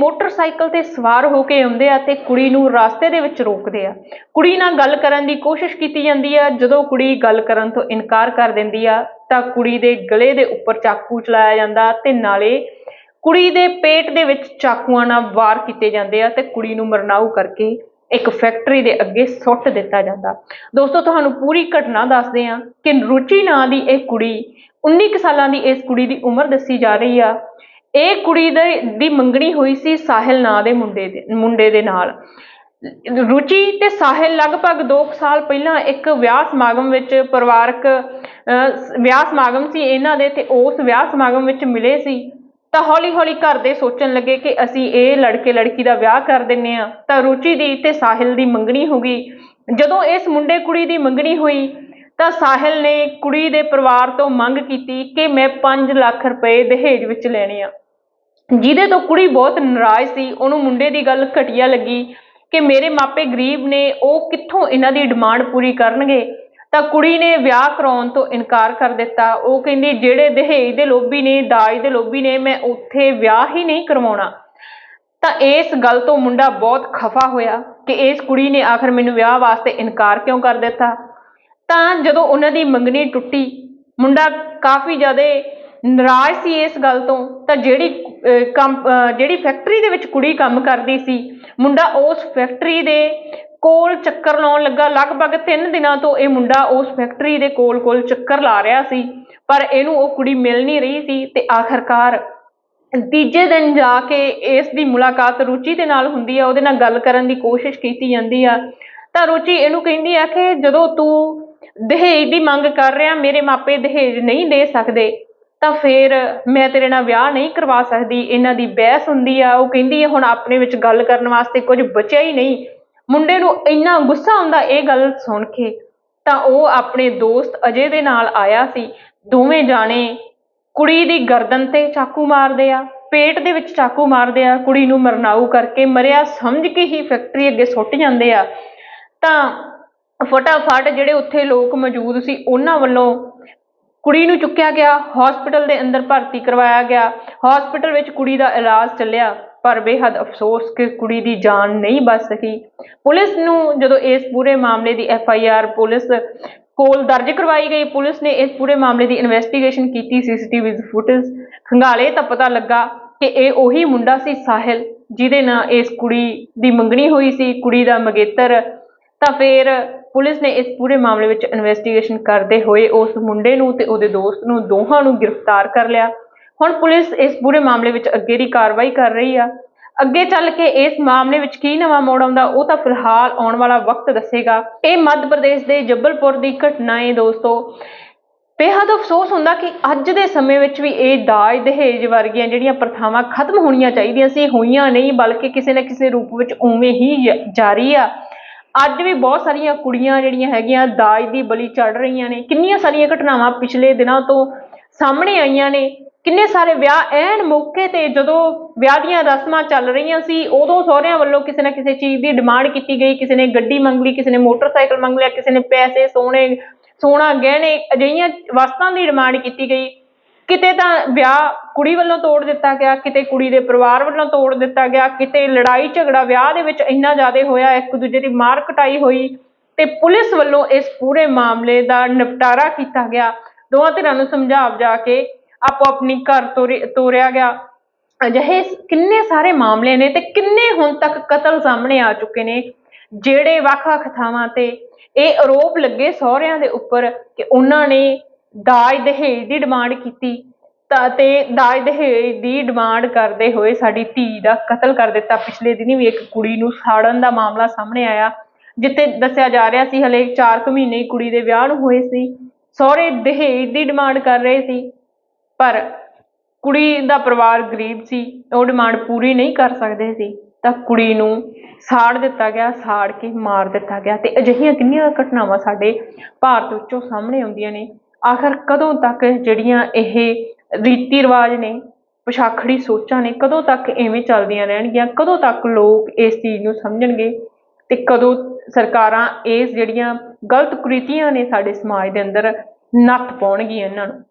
Motorcycle ਤੇ ਸਵਾਰ ਹੋ ਕੇ ਆਉਂਦੇ ਆ ਤੇ ਕੁੜੀ ਨੂੰ ਰਸਤੇ ਦੇ ਵਿੱਚ ਰੋਕਦੇ ਆ। ਕੁੜੀ ਨਾਲ ਗੱਲ ਕਰਨ ਦੀ ਕੋਸ਼ਿਸ਼ ਕੀਤੀ ਜਾਂਦੀ ਆ। ਜਦੋਂ ਕੁੜੀ ਗੱਲ ਕਰਨ ਤੋਂ ਇਨਕਾਰ ਕਰ ਦਿੰਦੀ ਆ, ਤਾਂ ਕੁੜੀ ਦੇ ਗਲੇ ਦੇ ਉੱਪਰ ਚਾਕੂ ਚਲਾਇਆ ਜਾਂਦਾ ਤੇ ਨਾਲੇ ਕੁੜੀ ਦੇ ਪੇਟ ਦੇ ਵਿੱਚ ਚਾਕੂਆਂ ਨਾਲ ਵਾਰ ਕੀਤੇ ਜਾਂਦੇ ਆ ਤੇ ਕੁੜੀ ਨੂੰ ਮਰਨਾਊ ਕਰਕੇ ਇੱਕ ਫੈਕਟਰੀ ਦੇ ਅੱਗੇ ਸੁੱਟ ਦਿੱਤਾ ਜਾਂਦਾ। ਦੋਸਤੋ, ਤੁਹਾਨੂੰ ਪੂਰੀ ਘਟਨਾ ਦੱਸਦੇ ਆ ਕਿ ਰੁਚੀ ਨਾਂ ਦੀ ਇਹ ਕੁੜੀ 19 ਕੁ ਸਾਲਾਂ ਦੀ ਇਸ ਕੁੜੀ ਦੀ ਉਮਰ ਦੱਸੀ ਜਾ ਰਹੀ ਆ। ਇਹ ਕੁੜੀ ਦੇ, ਦੀ ਮੰਗਣੀ ਹੋਈ ਸੀ ਸਾਹਿਲ ਨਾਂ ਦੇ ਮੁੰਡੇ ਦੇ ਮੁੰਡੇ ਦੇ ਨਾਲ। ਰੁਚੀ ਤੇ ਸਾਹਿਲ ਲਗਭਗ 2 ਸਾਲ ਪਹਿਲਾਂ ਇੱਕ ਵਿਆਹ ਸਮਾਗਮ ਵਿੱਚ ਪਰਿਵਾਰਕ ਵਿਆਹ ਸਮਾਗਮ ਸੀ ਇਹਨਾਂ ਦੇ ਤੇ ਉਸ ਵਿਆਹ ਸਮਾਗਮ ਵਿੱਚ ਮਿਲੇ ਸੀ। ਤਾਂ ਹੌਲੀ ਹੌਲੀ ਘਰ ਦੇ ਸੋਚਣ ਲੱਗੇ ਕਿ ਅਸੀਂ ਇਹ ਲੜਕੇ ਲੜਕੀ ਦਾ ਵਿਆਹ ਕਰ ਦਿੰਨੇ ਆ। ਤਾਂ ਰੁਚੀ ਦੀ ਤੇ ਸਾਹਿਲ ਦੀ ਮੰਗਣੀ ਹੋ ਗਈ। ਜਦੋਂ ਇਸ ਮੁੰਡੇ ਕੁੜੀ ਦੀ ਮੰਗਣੀ ਹੋਈ ਤਾਂ ਸਾਹਿਲ ਨੇ ਕੁੜੀ ਦੇ ਪਰਿਵਾਰ ਤੋਂ ਮੰਗ ਕੀਤੀ ਕਿ ਮੈਂ 5 ਲੱਖ ਰੁਪਏ ਦਹੇਜ ਵਿੱਚ ਲੈਣੇ ਆ। ਜਿਹਦੇ ਤੋਂ ਕੁੜੀ ਬਹੁਤ ਨਾਰਾਜ਼ ਸੀ, ਉਹਨੂੰ ਮੁੰਡੇ ਦੀ ਗੱਲ ਘਟੀਆ ਲੱਗੀ ਕਿ ਮੇਰੇ ਮਾਪੇ ਗਰੀਬ ਨੇ, ਉਹ ਕਿੱਥੋਂ ਇਹਨਾਂ ਦੀ ਡਿਮਾਂਡ ਪੂਰੀ ਕਰਨਗੇ? ਤਾਂ ਕੁੜੀ ਨੇ ਵਿਆਹ ਕਰਾਉਣ ਤੋਂ ਇਨਕਾਰ ਕਰ ਦਿੱਤਾ। ਉਹ ਕਹਿੰਦੀ, ਜਿਹੜੇ ਦਹੇਜ ਦੇ ਲੋਭੀ ਨੇ, ਦਾਜ ਦੇ ਲੋਭੀ ਨੇ, ਮੈਂ ਉੱਥੇ ਵਿਆਹ ਹੀ ਨਹੀਂ ਕਰਵਾਉਣਾ। ਤਾਂ ਇਸ ਗੱਲ ਤੋਂ ਮੁੰਡਾ ਬਹੁਤ ਖਫਾ ਹੋਇਆ ਕਿ ਇਸ ਕੁੜੀ ਨੇ ਆਖਰ ਮੈਨੂੰ ਵਿਆਹ ਵਾਸਤੇ ਇਨਕਾਰ ਕਿਉਂ ਕਰ ਦਿੱਤਾ? ਤਾਂ ਜਦੋਂ ਉਹਨਾਂ ਦੀ ਮੰਗਣੀ ਟੁੱਟੀ, ਮੁੰਡਾ ਕਾਫੀ ਜ਼ਿਆਦਾ ਨਾਰਾਜ਼ ਸੀ ਇਸ ਗੱਲ ਤੋਂ, ਤਾਂ ਜਿਹੜੀ ਕੰਮ ਜਿਹੜੀ ਫੈਕਟਰੀ ਦੇ ਵਿੱਚ ਕੁੜੀ ਕੰਮ ਕਰਦੀ ਸੀ, ਮੁੰਡਾ ਉਸ ਫੈਕਟਰੀ ਦੇ ਕੋਲ ਚੱਕਰ ਲਾਉਣ ਲੱਗਾ। ਲਗਭਗ 3 ਦਿਨਾਂ ਤੋਂ ਇਹ ਮੁੰਡਾ ਉਸ ਫੈਕਟਰੀ ਦੇ ਕੋਲ ਕੋਲ ਚੱਕਰ ਲਾ ਰਿਹਾ ਸੀ, ਪਰ ਇਹਨੂੰ ਉਹ ਕੁੜੀ ਮਿਲ ਨਹੀਂ ਰਹੀ ਸੀ ਤੇ ਆਖਰਕਾਰ ਤੀਜੇ ਦਿਨ ਜਾ ਕੇ ਇਸ ਦੀ ਮੁਲਾਕਾਤ ਰੁਚੀ ਦੇ ਨਾਲ ਹੁੰਦੀ ਆ, ਉਹਦੇ ਨਾਲ ਗੱਲ ਕਰਨ ਦੀ ਕੋਸ਼ਿਸ਼ ਕੀਤੀ ਜਾਂਦੀ ਆ। ਤਾਂ ਰੁਚੀ ਇਹਨੂੰ ਕਹਿੰਦੀ ਆ ਕਿ ਜਦੋਂ ਤੂੰ ਦਹੇਜ ਦੀ ਮੰਗ ਕਰ ਰਿਹਾ, ਮੇਰੇ ਮਾਪੇ ਦਹੇਜ ਨਹੀਂ ਦੇ ਸਕਦੇ। ਤਾਂ ਫਿਰ ਮੈਂ ਤੇਰੇ ਨਾਲ ਵਿਆਹ ਨਹੀਂ ਕਰਵਾ ਸਕਦੀ, ਇਹਨਾਂ ਦੀ ਬਹਿਸ ਹੁੰਦੀ ਆ, ਉਹ ਕਹਿੰਦੀ ਹੈ ਹੁਣ ਆਪਣੇ ਵਿੱਚ ਗੱਲ ਕਰਨ ਵਾਸਤੇ ਕੁਝ ਬਚਿਆ ਹੀ ਨਹੀਂ। ਮੁੰਡੇ ਨੂੰ ਇੰਨਾ ਗੁੱਸਾ ਆਉਂਦਾ ਇਹ ਗੱਲ ਸੁਣ ਕੇ, ਤਾਂ ਉਹ ਆਪਣੇ ਦੋਸਤ ਅਜੇ ਦੇ ਨਾਲ ਆਇਆ ਸੀ। ਦੋਵੇਂ ਜਾਣੇ ਕੁੜੀ ਦੀ ਗਰਦਨ ਤੇ ਚਾਕੂ ਮਾਰਦੇ ਆ, ਪੇਟ ਦੇ ਵਿੱਚ ਚਾਕੂ ਮਾਰਦੇ ਆ, ਕੁੜੀ ਨੂੰ ਮਰਨਾਊ ਕਰਕੇ ਮਰਿਆ, ਸਮਝ ਕੇ ਹੀ ਫੈਕਟਰੀ ਅੱਗੇ ਸੁੱਟ ਜਾਂਦੇ ਆ। ਤਾਂ ਫਟਾਫਟ ਜਿਹੜੇ ਉੱਥੇ ਲੋਕ ਮੌਜੂਦ ਸੀ, ਉਹਨਾਂ ਵੱਲੋਂ ਕੁੜੀ ਨੂੰ ਚੁੱਕਿਆ ਗਿਆ ਹਸਪੀਟਲ ਦੇ ਅੰਦਰ ਭਰਤੀ ਕਰਵਾਇਆ ਗਿਆ। ਹਸਪੀਟਲ ਵਿੱਚ ਕੁੜੀ ਦਾ ਇਲਾਜ ਚੱਲਿਆ, ਪਰ ਬੇਹੱਦ ਅਫਸੋਸ ਕਿ ਕੁੜੀ ਦੀ ਜਾਨ ਨਹੀਂ ਬਚ ਸਕੀ। ਪੁਲਿਸ ਨੂੰ ਜਦੋਂ ਇਸ ਪੂਰੇ ਮਾਮਲੇ ਦੀ ਐਫ ਆਈ ਆਰ ਪੁਲਿਸ ਕੋਲ ਦਰਜ ਕਰਵਾਈ ਗਈ, ਪੁਲਿਸ ਨੇ ਇਸ ਪੂਰੇ ਮਾਮਲੇ ਦੀ ਇਨਵੈਸਟੀਗੇਸ਼ਨ ਕੀਤੀ ਸੀਸੀਟੀਵੀ ਫੁਟੇਜ ਖੰਗਾਲੇ ਤਾਂ ਪਤਾ ਲੱਗਾ ਕਿ ਇਹ ਉਹੀ ਮੁੰਡਾ ਸੀ, ਸਾਹਿਲ, ਜਿਹਦੇ ਨਾਲ ਇਸ ਕੁੜੀ ਦੀ ਮੰਗਣੀ ਹੋਈ ਸੀ। ਕੁੜੀ ਦਾ ਮਗੇਤਰ ਤਾਂ ਫਿਰ ਪੁਲਿਸ ਨੇ ਇਸ ਪੂਰੇ ਮਾਮਲੇ ਵਿੱਚ ਇਨਵੈਸਟੀਗੇਸ਼ਨ ਕਰਦੇ ਹੋਏ ਉਸ ਮੁੰਡੇ ਨੂੰ ਤੇ ਉਹਦੇ ਦੋਸਤ ਨੂੰ ਦੋਹਾਂ ਨੂੰ ਗ੍ਰਿਫਤਾਰ ਕਰ ਲਿਆ। ਹੁਣ ਪੁਲਿਸ ਇਸ ਪੂਰੇ ਮਾਮਲੇ ਵਿੱਚ ਅੱਗੇ ਦੀ ਕਾਰਵਾਈ ਕਰ ਰਹੀ ਆ। ਅੱਗੇ ਚੱਲ ਕੇ ਇਸ ਮਾਮਲੇ ਵਿੱਚ ਕੀ ਨਵਾਂ ਮੋੜ ਆਉਂਦਾ, ਉਹ ਤਾਂ ਫਿਲਹਾਲ ਆਉਣ ਵਾਲਾ ਵਕਤ ਦੱਸੇਗਾ। ਇਹ ਮੱਧ ਪ੍ਰਦੇਸ਼ ਦੇ ਜੱਬਲਪੁਰ ਦੀ ਘਟਨਾ ਹੈ ਦੋਸਤੋ। ਬੇਹੱਦ ਅਫਸੋਸ ਹੁੰਦਾ ਕਿ ਅੱਜ ਦੇ ਸਮੇਂ ਵਿੱਚ ਵੀ ਇਹ ਦਾਜ ਦਹੇਜ ਵਰਗੀਆਂ ਜਿਹੜੀਆਂ ਪ੍ਰਥਾਵਾਂ ਖਤਮ ਹੋਣੀਆਂ ਚਾਹੀਦੀਆਂ ਸੀ, ਹੋਈਆਂ ਨਹੀਂ, ਬਲਕਿ ਕਿਸੇ ਨਾ ਕਿਸੇ ਰੂਪ ਵਿੱਚ ਉਵੇਂ ਹੀ ਜਾਰੀ ਆ। ਅੱਜ ਵੀ ਬਹੁਤ ਸਾਰੀਆਂ ਕੁੜੀਆਂ ਜਿਹੜੀਆਂ ਹੈਗੀਆਂ ਦਾਜ ਦੀ ਬਲੀ ਚੜ ਰਹੀਆਂ ਨੇ, ਕਿੰਨੀਆਂ ਸਾਰੀਆਂ ਘਟਨਾਵਾਂ ਪਿਛਲੇ ਦਿਨਾਂ ਤੋਂ ਸਾਹਮਣੇ ਆਈਆਂ ਨੇ, ਕਿੰਨੇ ਸਾਰੇ ਵਿਆਹ ਐਨ ਮੌਕੇ ਤੇ ਜਦੋਂ ਵਿਆਹ ਦੀਆਂ ਰਸਮਾਂ ਚੱਲ ਰਹੀਆਂ ਸੀ, ਉਦੋਂ ਸਹੁਰਿਆਂ ਵੱਲੋਂ ਕਿਸੇ ਨਾ ਕਿਸੇ ਚੀਜ਼ ਦੀ ਡਿਮਾਂਡ ਕੀਤੀ ਗਈ, ਕਿਸੇ ਨੇ ਗੱਡੀ ਮੰਗ ਲਈ, ਕਿਸੇ ਨੇ ਮੋਟਰਸਾਈਕਲ ਮੰਗ ਲਿਆ, ਕਿਸੇ ਨੇ ਪੈਸੇ ਸੋਨੇ ਸੋਨਾ ਗਹਿਣੇ, ਅਜਿਹੀਆਂ ਵਸਤਾਂ ਦੀ ਡਿਮਾਂਡ ਕੀਤੀ ਗਈ। ਕਿਤੇ ਤਾਂ ਵਿਆਹ ਕੁੜੀ ਵੱਲੋਂ ਤੋੜ ਦਿੱਤਾ ਗਿਆ, ਕਿਤੇ ਕੁੜੀ ਦੇ ਪਰਿਵਾਰ ਵੱਲੋਂ ਤੋੜ ਦਿੱਤਾ ਗਿਆ, ਕਿਤੇ ਲੜਾਈ ਝਗੜਾ ਵਿਆਹ ਦੇ ਵਿੱਚ ਇੰਨਾ ਜ਼ਿਆਦਾ ਹੋਇਆ, ਇੱਕ ਦੂਜੇ ਦੀ ਮਾਰ ਕਟਾਈ ਹੋਈ ਤੇ ਪੁਲਿਸ ਵੱਲੋਂ ਇਸ ਪੂਰੇ ਮਾਮਲੇ ਦਾ ਨਿਪਟਾਰਾ ਕੀਤਾ ਗਿਆ। ਦੋਵਾਂ ਧਿਰਾਂ ਨੂੰ ਸਮਝਾ ਜਾ ਕੇ ਆਪੋ ਆਪਣੀ ਘਰ ਤੋਰੇ- ਤੋਰਿਆ ਗਿਆ। ਅਜਿਹੇ ਕਿੰਨੇ ਸਾਰੇ ਮਾਮਲੇ ਨੇ ਤੇ ਕਿੰਨੇ ਹੁਣ ਤੱਕ ਕਤਲ ਸਾਹਮਣੇ ਆ ਚੁੱਕੇ ਨੇ, ਜਿਹੜੇ ਵੱਖ-ਵੱਖ ਥਾਵਾਂ ਤੇ ਇਹ ਆਰੋਪ ਲੱਗੇ ਸਹੁਰਿਆਂ ਦੇ ਉੱਪਰ ਕਿ ਉਹਨਾਂ ਨੇ ਦਾਜ ਦਹੇਜ ਦੀ ਡਿਮਾਂਡ ਕੀਤੀ ਤਾਂ ਤੇ ਦਾਜ ਦਹੇਜ ਦੀ ਡਿਮਾਂਡ ਕਰਦੇ ਹੋਏ ਸਾਡੀ ਧੀ ਦਾ ਕਤਲ ਕਰ ਦਿੱਤਾ। ਪਿਛਲੇ ਦਿਨੀ ਵੀ ਇੱਕ ਕੁੜੀ ਨੂੰ ਸਾੜਨ ਦਾ ਮਾਮਲਾ ਸਾਹਮਣੇ ਆਇਆ, ਜਿੱਥੇ ਦੱਸਿਆ ਜਾ ਰਿਹਾ ਸੀ ਹਲੇ 4 ਕੁ ਮਹੀਨੇ ਕੁੜੀ ਦੇ ਵਿਆਹ ਨੂੰ ਹੋਏ ਸੀ। ਸਹੁਰੇ ਦਹੇਜ ਦੀ ਡਿਮਾਂਡ ਕਰ ਰਹੇ ਸੀ, ਪਰ ਕੁੜੀ ਦਾ ਪਰਿਵਾਰ ਗਰੀਬ ਸੀ, ਉਹ ਡਿਮਾਂਡ ਪੂਰੀ ਨਹੀਂ ਕਰ ਸਕਦੇ ਸੀ। ਤਾਂ ਕੁੜੀ ਨੂੰ ਸਾੜ ਦਿੱਤਾ ਗਿਆ, ਸਾੜ ਕੇ ਮਾਰ ਦਿੱਤਾ ਗਿਆ ਤੇ ਅਜਿਹੀਆਂ ਕਿੰਨੀਆਂ ਘਟਨਾਵਾਂ ਸਾਡੇ ਭਾਰਤ ਵਿੱਚੋਂ ਸਾਹਮਣੇ ਆਉਂਦੀਆਂ ਨੇ। ਆਖਰ ਕਦੋਂ ਤੱਕ ਜਿਹੜੀਆਂ ਇਹ ਰੀਤੀ ਰਿਵਾਜ ਨੇ, ਪਛਾਖੜੀ ਸੋਚਾਂ ਨੇ, ਕਦੋਂ ਤੱਕ ਐਵੇਂ ਚੱਲਦੀਆਂ ਰਹਿਣਗੀਆਂ, ਕਦੋਂ ਤੱਕ ਲੋਕ ਇਸ ਚੀਜ਼ ਨੂੰ ਸਮਝਣਗੇ ਤੇ ਕਦੋਂ ਸਰਕਾਰਾਂ ਇਸ ਜਿਹੜੀਆਂ ਗਲਤ ਕੁਰੀਤੀਆਂ ਨੇ ਸਾਡੇ ਸਮਾਜ ਦੇ ਅੰਦਰ ਨੱਥ ਪਾਉਣਗੀਆਂ ਇਹਨਾਂ ਨੂੰ।